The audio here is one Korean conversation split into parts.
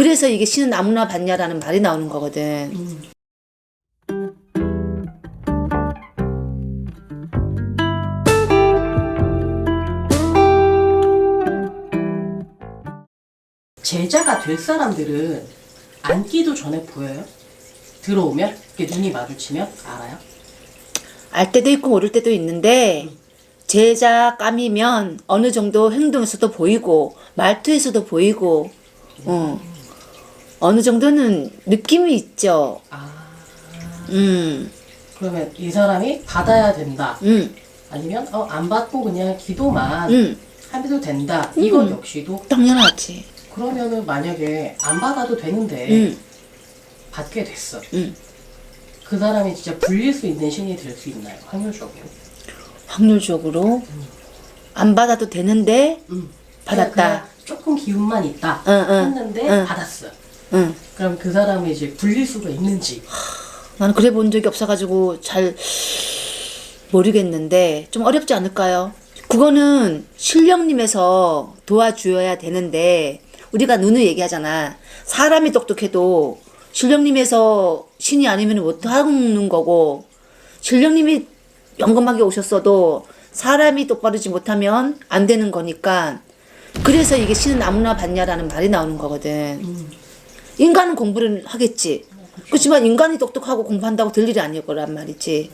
그래서 이게 신은 아무나 받냐라는 말이 나오는 거거든. 제자가 될 사람들은 앉기도 전에 보여요? 들어오면? 이렇게 눈이 마주치면 알아요? 알 때도 있고 모를 때도 있는데 제자 감이면 어느 정도 행동에서도 보이고 말투에서도 보이고 어. 어느 정도는 느낌이 있죠. 아. 음, 그러면 이 사람이 받아야 된다. 음, 아니면 어, 안 받고 그냥 기도만 음, 해도 된다. 이건 역시도. 당연하지. 그러면은 만약에 안 받아도 되는데 음, 받게 됐어. 음. 그 사람이 진짜 불릴 수 있는 신이 될 수 있나요? 확률적으로? 확률적으로? 안 받아도 되는데 음. 받았다. 그냥 조금 기운만 있다 응, 응, 했는데 응. 받았어 응. 그럼 그 사람이 이제 불릴 수가 있는지 나는 그래 본 적이 없어가지고 잘 모르겠는데 좀 어렵지 않을까요? 그거는 신령님에서 도와주어야 되는데 우리가 누누이 얘기하잖아. 사람이 똑똑해도 신령님에서 신이 아니면 못하는 거고 신령님이 영검하게 오셨어도 사람이 똑바르지 못하면 안 되는 거니까 그래서 이게 신은 아무나 받냐라는 말이 나오는 거거든. 인간은 공부를 하겠지. 그렇지만 인간이 똑똑하고 공부한다고 될 일이 아닐 거란 말이지.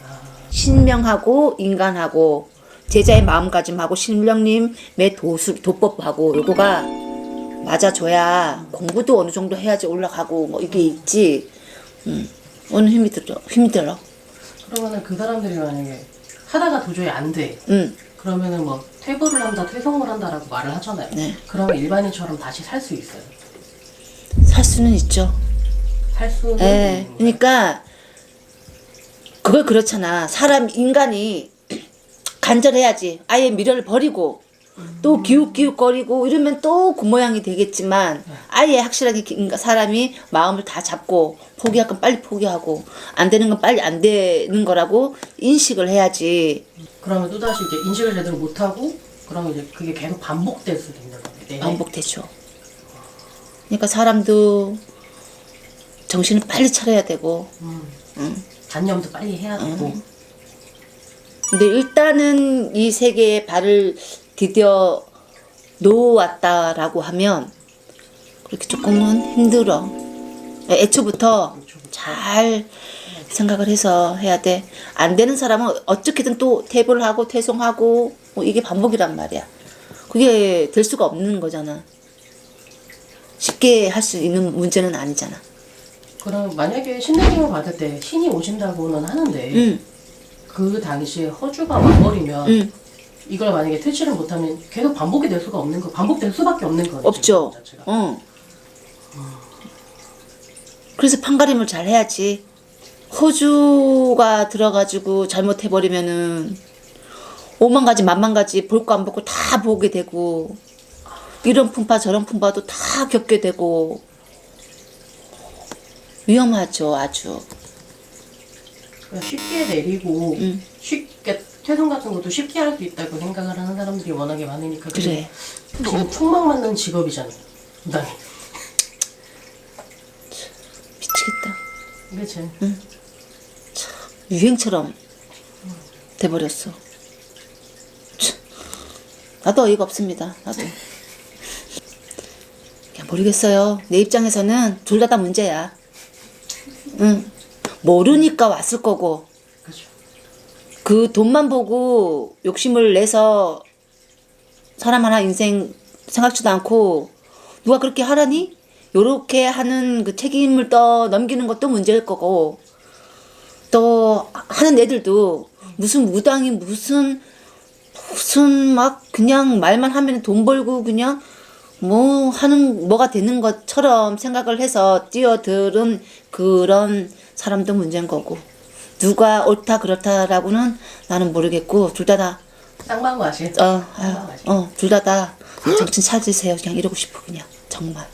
신명하고 인간하고 제자의 마음가짐하고 신령님의 도수 도법하고 요거가 맞아줘야 공부도 어느 정도 해야지 올라가고 뭐 이게 있지. 음. 어느 힘이 들어 힘이 들어. 그러면은 그 사람들이 만약에 하다가 도저히 안 돼. 음. 그러면은 뭐 퇴보를 한다, 퇴성을 한다라고 말을 하잖아요. 네. 그러면 일반인처럼 다시 살 수 있어요. 살 수는 있죠. 살 수는 예. 그러니까 그걸 그렇잖아. 사람 인간이 간절해야지. 아예 미련을 버리고 또 기웃기웃거리고 이러면 또 그 모양이 되겠지만 아예 확실하게 기- 인간- 사람이 마음을 다 잡고 포기할 건 빨리 포기하고 안 되는 건 빨리 안 되는 거라고 인식을 해야지. 그러면 또 다시 이제 인식을 제대로 못 하고 그러면 이제 그게 계속 반복될 수도 있는 거예요. 반복되죠. 그러니까 사람도 정신을 빨리 차려야 되고 음. 단념도 빨리 해야 되고. 근데 일단은 이 세계에 발을 디뎌 놓았다라고 하면 그렇게 조금은 힘들어. 애초부터 잘 생각을 해서 해야 돼. 안 되는 사람은 어떻게든 또 퇴보를 하고 퇴송하고 뭐 이게 반복이란 말이야. 그게 될 수가 없는 거잖아. 쉽게 할 수 있는 문제는 아니잖아. 그럼 만약에 신내림을 받을 때 신이 오신다고는 하는데 응, 그 당시에 허주가 와버리면 응. 이걸 만약에 퇴치를 못하면 계속 반복이 될 수가 없는 거, 반복될 수밖에 없는 거죠. 없죠. 그 자체가. 어. 그래서 판가림을 잘 해야지. 호주가 들어가지고 잘못해버리면은 오만 가지 만만 가지 볼 거 안 보고 다 보게 되고 이런 풍파 저런 풍파도 다 겪게 되고 위험하죠 아주. 쉽게 내리고 응. 쉽게 퇴선 같은 것도 쉽게 할 수 있다고 생각을 하는 사람들이 워낙에 많으니까 그래. 지금 총망 맞는 직업이잖아요. 나 미치겠다. 그치? 유행처럼 돼버렸어. 참, 나도 어이가 없습니다. 나도. 모르겠어요. 내 입장에서는 둘 다 다 문제야. 응. 모르니까 왔을 거고. 그 돈만 보고 욕심을 내서 사람 하나 인생 생각지도 않고 누가 그렇게 하라니? 요렇게 하는 그 책임을 떠 넘기는 것도 문제일 거고 또 하는 애들도 무슨 무당이 무슨 무슨 막 그냥 말만 하면 돈 벌고 그냥 뭐 하는 뭐가 되는 것처럼 생각을 해서 뛰어들은 그런 사람도 문제인 거고 누가 옳다 그렇다라고는 나는 모르겠고 둘 다다 쌍방과실. 어, 쌍방과실. 어, 둘 다다 정신 차리세요. 그냥 이러고 싶어 그냥 정말.